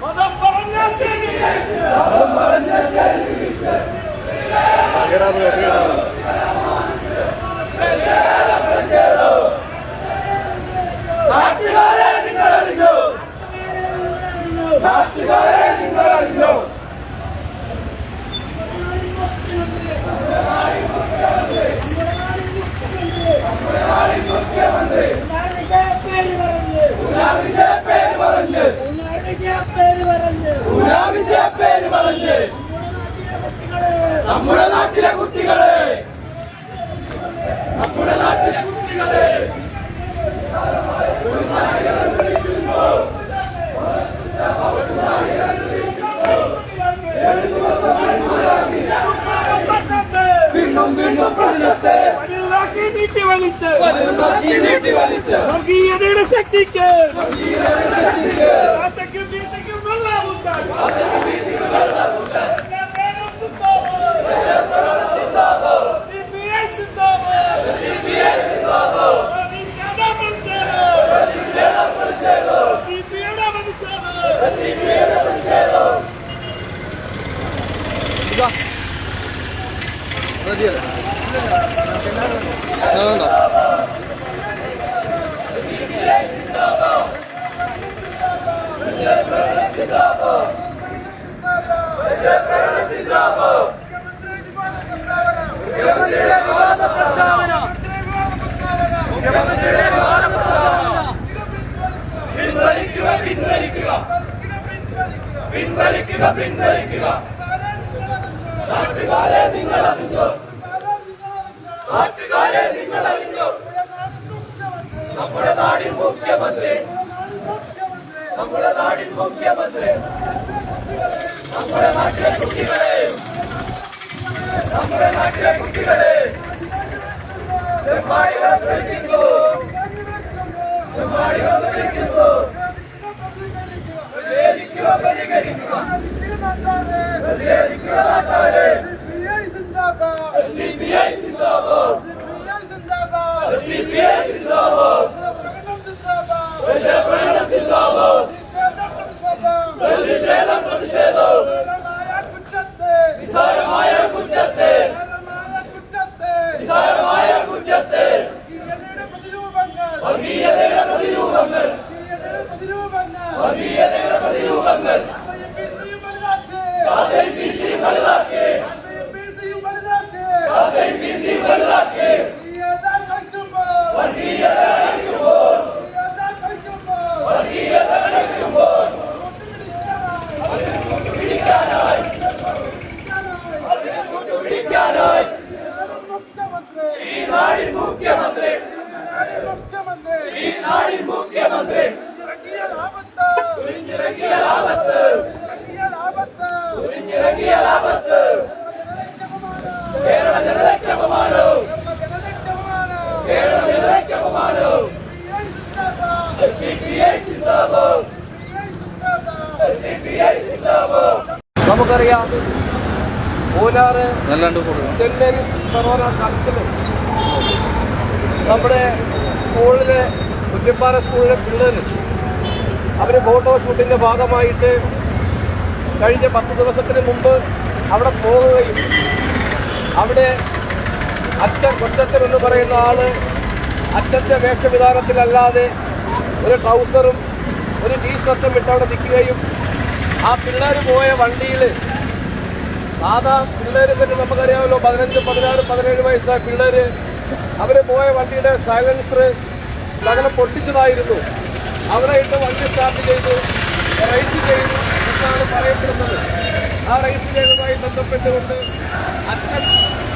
മതം പറഞ്ഞ നാട്ടുകാരെ നിങ്ങൾ അറിഞ്ഞു നാട്ടുകാരെ നിങ്ങൾ അറിഞ്ഞു ഉനാവിസെ പേര് പറഞ്ഞ് ഉനാവിസെ പേര് പറഞ്ഞ് നമ്മുടെ നാട്ടിലെ കുട്ടികളെ നമ്മുടെ നാട്ടിലെ കുട്ടികളെ വീണ്ടും വീണ്ടും പ്രശ്നത്തെ വലുതാക്കി നീട്ടി വലിച്ച് വലുതാക്കി നീട്ടി വലിച്ച് വർഗീയതയുടെ ശക്തിക്ക് ആശയ്ക്കും വീശയ്ക്കും വെള്ളം പിൻവലിക്കുക പിൻവലിക്കുക പിൻവലിക്കുക നാട്ടുകാരെ നിങ്ങൾ അറിഞ്ഞു നാട്ടുകാരെ നിങ്ങൾ അറിഞ്ഞു നമ്മുടെ നാടിൻ മുഖ്യമന്ത്രി നമ്മുടെ നാടിൻ മുഖ്യമന്ത്രി നമ്മുടെ നാട്ടിലെ കുട്ടികളെ നമ്മുടെ നാട്ടിലെ കുട്ടികളെ തെമ്മാടികളെ വിളിക്കുന്നു തെമ്മാടികളെ വിളിക്കുന്നു പ്രതികരിക്കുക പ്രതികരിക്കുക പ്രതികരിക്കുക നാട്ടാരെ സി പി ഐ Olvídate നമുക്കറിയാം മൂന്നാറ് സെന്റ് മേരീസ് ഫെറോന കൺസിലും നമ്മുടെ സ്കൂളിലെ കുറ്റിപ്പാറ സ്കൂളിലെ പിള്ളേർ അവർ ഫോട്ടോ ഷൂട്ടിന്റെ ഭാഗമായിട്ട് കഴിഞ്ഞ പത്ത് ദിവസത്തിന് മുമ്പ് അവിടെ പോവുകയും അവിടെ അച്ഛൻ കൊച്ചച്ഛൻ എന്ന് പറയുന്ന ആൾ അച്ഛന്റെ വേഷവിധാനത്തിലല്ലാതെ ഒരു ട്രൗസറും ഒരു ടീഷർട്ടും ഇട്ട് അവിടെ നിൽക്കുകയും ആ പിള്ളേർ പോയ വണ്ടിയിൽ സാധാ പിള്ളേര് തന്നെ നമുക്കറിയാമല്ലോ. പതിനഞ്ച് പതിനാറ് പതിനേഴ് വയസ്സായ പിള്ളേര് അവർ പോയ വണ്ടിയുടെ സൈലൻസർ സകലം പൊട്ടിച്ചതായിരുന്നു. അവരെ ഇട്ട് വണ്ടി സ്റ്റാർട്ട് ചെയ്തു റേസ് ചെയ്തു എന്നാണ് പറയപ്പെടുന്നത്. ആ റേസ് ചെയ്തതുമായി ബന്ധപ്പെട്ടുകൊണ്ട് അച്ഛൻ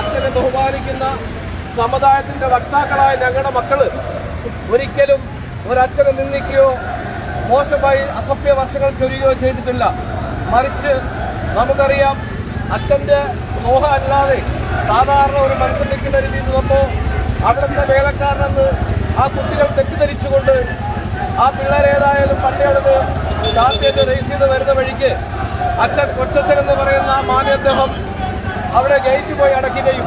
അച്ഛനെ ബഹുമാനിക്കുന്ന സമുദായത്തിന്റെ വക്താക്കളായ ഞങ്ങളുടെ മക്കൾ ഒരിക്കലും ഒരച്ഛനെ നിന്ദിക്കുകയോ മോശമായി അസഭ്യ വർഷങ്ങൾ ചൊരിയുകയോ ചെയ്തിട്ടില്ല. മറിച്ച് നമുക്കറിയാം അച്ഛന്റെ മോഹം അല്ലാതെ സാധാരണ ഒരു മനുഷ്യൻ നിൽക്കുന്ന രീതിയിൽ നിന്നപ്പോൾ അവിടുത്തെ വേലക്കാരനെന്ന് ആ കുട്ടികൾ തെറ്റിദ്ധരിച്ചുകൊണ്ട് ആ പിള്ളേരേതായാലും പണ്ടേ അവിടുന്ന് ചെയ്ത് റേസ് ചെയ്ത് വരുന്ന വഴിക്ക് അച്ഛൻ കൊച്ചച്ഛൻ എന്ന് പറയുന്ന ആ മാന്യദ്ദേഹം അവിടെ ഗേറ്റ് പോയി അടയ്ക്കുകയും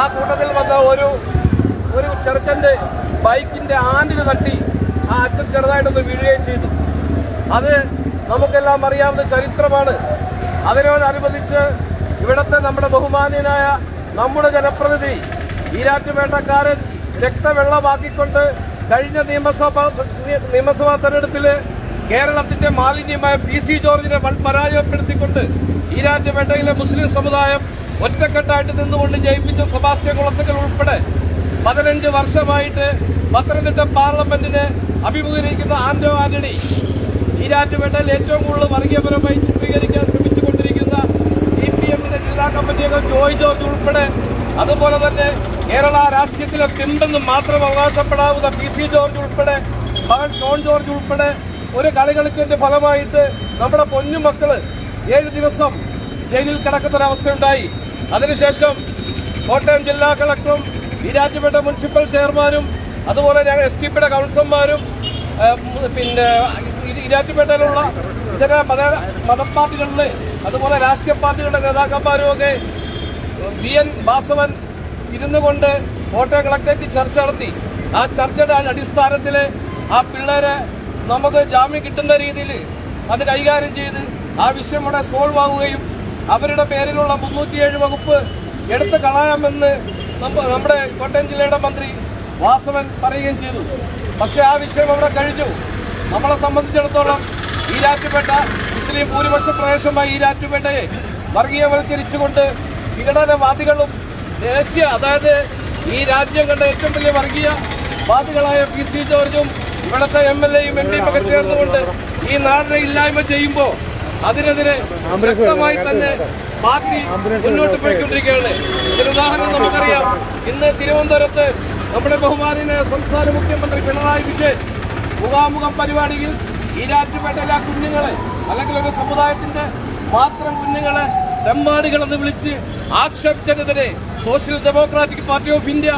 ആ കൂട്ടത്തിൽ വന്ന ഒരു ഒരു ചെറുക്കന്റെ ബൈക്കിന്റെ ആൻഡിന് തട്ടി ആ അച്ഛൻ ചെറുതായിട്ടൊന്ന് വീഴുകയും ചെയ്തു. അത് നമുക്കെല്ലാം അറിയാവുന്ന ചരിത്രമാണ്. അതിനോടനുബന്ധിച്ച് ഇവിടുത്തെ നമ്മുടെ ബഹുമാന്യനായ നമ്മുടെ ജനപ്രതിനിധി ഈരാറ്റുപേട്ടക്കാരൻ രക്തവെള്ളമാക്കിക്കൊണ്ട് കഴിഞ്ഞ നിയമസഭാ നിയമസഭാ തെരഞ്ഞെടുപ്പിൽ കേരളത്തിന്റെ മാലിന്യമായ പി സി ജോർജിനെ പരാജയപ്പെടുത്തിക്കൊണ്ട് ഈരാറ്റുപേട്ടയിലെ മുസ്ലിം സമുദായം ഒറ്റക്കെട്ടായിട്ട് നിന്നുകൊണ്ട് ജയിപ്പിച്ച സെബാസ്റ്റ്യൻ കുളത്തുകൾ ഉൾപ്പെടെ പതിനഞ്ച് വർഷമായിട്ട് പത്തനംതിട്ട പാർലമെന്റിനെ അഭിമുഖീകരിക്കുന്ന ആന്റോ ആന്റണി ഈരാറ്റുപേട്ടയിൽ ഏറ്റവും കൂടുതൽ വർഗീയപരമായി ചിത്രീകരിക്കാൻ എമ്മിന്റെ ജില്ലാ കമ്മിറ്റിയൊക്കെ ജോയ് ജോർജ് ഉൾപ്പെടെ അതുപോലെ തന്നെ കേരള രാഷ്ട്രീയത്തിലെ പിന്തെന്ന് മാത്രം അവകാശപ്പെടാവുന്ന പി സി ജോർജ് ഉൾപ്പെടെ മകൻ ഷോൺ ജോർജ് ഉൾപ്പെടെ ഒരു കളി കളിച്ചതിന്റെ ഫലമായിട്ട് നമ്മുടെ പൊന്നുമക്കൾ ഏഴ് ദിവസം ജയിലിൽ കിടക്കുന്നൊരവസ്ഥയുണ്ടായി. അതിനുശേഷം കോട്ടയം ജില്ലാ കളക്ടറും ഈരാറ്റുപേട്ട മുനിസിപ്പൽ ചെയർമാനും അതുപോലെ ഞങ്ങൾ എസ് ടി കൗൺസിലർമാരും പിന്നെ ഇരാറ്റുപേട്ടയിലുള്ള ഇതര മത മതപ്പാർട്ടികളിലെ അതുപോലെ രാഷ്ട്രീയ പാർട്ടികളുടെ നേതാക്കന്മാരും ഒക്കെ വി എൻ വാസവൻ ഇരുന്നു കൊണ്ട് കോട്ടയം കളക്ടറേറ്റിൽ ചർച്ച നടത്തി. ആ ചർച്ചയുടെ അടിസ്ഥാനത്തിൽ ആ പിള്ളേരെ നമുക്ക് ജാമ്യം കിട്ടുന്ന രീതിയിൽ അത് കൈകാര്യം ചെയ്ത് ആ വിഷയം ഇവിടെ സോൾവ് ആവുകയും അവരുടെ പേരിലുള്ള മുന്നൂറ്റിയേഴ് വകുപ്പ് എടുത്തു കളയാമെന്ന് നമ്മുടെ കോട്ടയം ജില്ലയുടെ മന്ത്രി വാസവൻ പറയുകയും ചെയ്തു. പക്ഷേ ആ വിഷയം അവിടെ കഴിഞ്ഞു. നമ്മളെ സംബന്ധിച്ചിടത്തോളം ഈരാറ്റുപേട്ട മുസ്ലിം ഭൂരിപക്ഷ പ്രദേശമായ ഈരാറ്റുപേട്ടയെ വർഗീയവൽക്കരിച്ചുകൊണ്ട് വിഘടനവാദികളും ദേശീയ അതായത് ഈ രാജ്യം കണ്ട ഏറ്റവും വലിയ വർഗീയ വാദികളായ പി സി ജോർജും ഇവിടുത്തെ എം എൽ എയും എം പിയും ഒക്കെ ചേർന്നുകൊണ്ട് ഈ നാടിനെ ഇല്ലായ്മ ചെയ്യുമ്പോൾ അതിനെതിരെ ശക്തമായി തന്നെ പാർട്ടി മുന്നോട്ട് പോയിക്കൊണ്ടിരിക്കുകയാണ്. ഇതിന് ഉദാഹരണം നമുക്കറിയാം. ഇന്ന് തിരുവനന്തപുരത്ത് നമ്മുടെ ബഹുമാനിനെ സംസ്ഥാന മുഖ്യമന്ത്രി പിണറായി വിജയൻ മുഖാമുഖം പരിപാടിയിൽ ഈരാറ്റുപേട്ടയിലെ ആ കുഞ്ഞുങ്ങളെ അല്ലെങ്കിൽ ഒരു സമുദായത്തിന്റെ മാത്രം കുഞ്ഞുങ്ങളെ തെമ്മാടികളെന്ന് വിളിച്ച് ആക്ഷേപിച്ചതിനെതിരെ social democratic party of India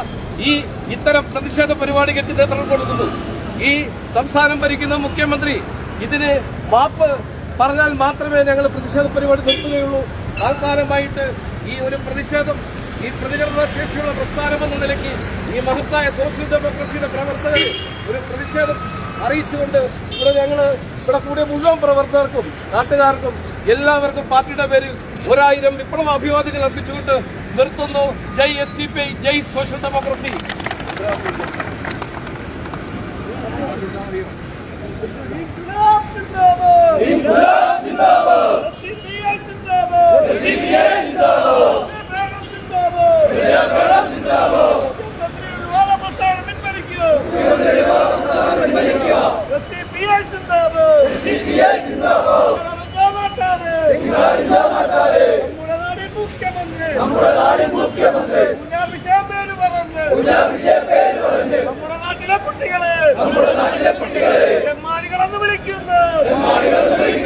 ഈ ഇത്തരം പ്രതിഷേധ പരിപാടികൾക്ക് നേതൃത്വം കൊടുക്കുന്നു. ഈ സംസ്ഥാനം ഭരിക്കുന്ന മുഖ്യമന്ത്രി ഇതിന് മാപ്പ് പറഞ്ഞാൽ മാത്രമേ ഞങ്ങൾ പ്രതിഷേധ പരിപാടി നിർത്തുകയുള്ളൂ. താൽക്കാലമായിട്ട് ഈ ഒരു പ്രതിഷേധം ഈ പ്രതികരണ ശേഷിയുള്ള പ്രസ്ഥാനമെന്ന നിലയ്ക്ക് ഈ മഹത്തായ സോഷ്യൽ ഡെമോക്രസിയുടെ പ്രവർത്തകർ ഒരു പ്രതിഷേധം അറിയിച്ചുകൊണ്ട് ഇവിടെ ഞങ്ങൾ ഇവിടെ കൂടിയ മുഴുവൻ പ്രവർത്തകർക്കും നാട്ടുകാർക്കും എല്ലാവർക്കും പാർട്ടിയുടെ പേരിൽ ഒരായിരം വിപ്ലവ അഭിവാദികൾ അർപ്പിച്ചുകൊണ്ട് നിർത്തുന്നു ജയ് എസ് ടി പി ജയ് സോഷ്യൽ ഡെമോക്രസി! നമ്മുടെ നാടിൻ മുഖ്യമന്ത്രി കുഞ്ഞാഭിഷേകം പേര് പറഞ്ഞ്. പേര് പറഞ്ഞ്. നമ്മുടെ നാട്ടിലെ കുട്ടികളെ. നമ്മുടെ നാട്ടിലെ കുട്ടികളെ. ചെമ്മാടികളെന്ന് വിളിക്കുന്നു. ചെമ്മാടികളെന്ന് വിളിക്കുന്നു.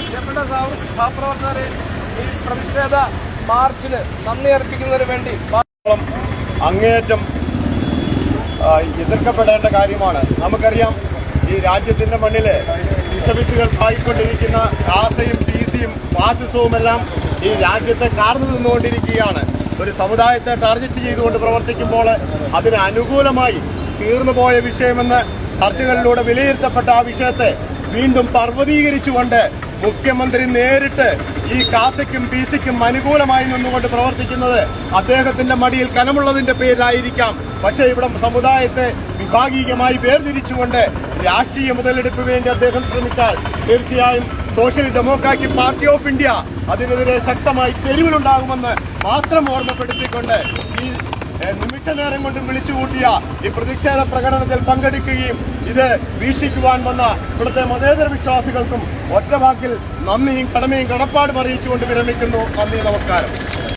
പ്രിയപ്പെട്ട ഈ നന്ദി അർപ്പിക്കുന്നതിന് വേണ്ടി അങ്ങേയറ്റം എതിർക്കപ്പെടേണ്ട കാര്യമാണ്. നമുക്കറിയാം ഈ രാജ്യത്തിന്റെ മണ്ണിൽ വിഷവിത്തുകൾ പായിക്കൊണ്ടിരിക്കുന്ന കാസയും ടീസിയും ഫാസിസവും എല്ലാം ഈ രാജ്യത്തെ കാർന്നു നിന്നുകൊണ്ടിരിക്കുകയാണ്. ഒരു സമുദായത്തെ ടാർഗറ്റ് ചെയ്തുകൊണ്ട് പ്രവർത്തിക്കുമ്പോൾ അതിന് അനുകൂലമായി തീർന്നുപോയ വിഷയമെന്ന് ചർച്ചകളിലൂടെ വിലയിരുത്തപ്പെട്ട ആ വിഷയത്തെ വീണ്ടും പർവതീകരിച്ചുകൊണ്ട് മുഖ്യമന്ത്രി നേരിട്ട് ഈ കാസയ്ക്കും പി സിക്കും അനുകൂലമായി നിന്നുകൊണ്ട് പ്രവർത്തിക്കുന്നത് അദ്ദേഹത്തിന്റെ മടിയിൽ കനമുള്ളതിന്റെ പേരിലായിരിക്കാം. പക്ഷേ ഇവിടെ സമുദായത്തെ വിഭാഗീയമായി വേർതിരിച്ചുകൊണ്ട് രാഷ്ട്രീയ മുതലെടുപ്പ് വേണ്ടി അദ്ദേഹം ശ്രമിച്ചാൽ തീർച്ചയായും social democratic party of India അതിനെതിരെ ശക്തമായി തെരുവിലുണ്ടാകുമെന്ന് മാത്രം ഓർമ്മപ്പെടുത്തിക്കൊണ്ട് ഈ നിമിഷ നേരം കൊണ്ട് വിളിച്ചു കൂട്ടിയ ഈ പ്രതിഷേധ പ്രകടനത്തിൽ പങ്കെടുക്കുകയും ഇത് വീക്ഷിക്കുവാൻ വന്ന ഇവിടുത്തെ മതേതര വിശ്വാസികൾക്കും ഒറ്റവാക്കിൽ നന്ദിയും കടമയും കടപ്പാടും അറിയിച്ചുകൊണ്ട് വിരമിക്കുന്നു. നന്ദി നമസ്കാരം.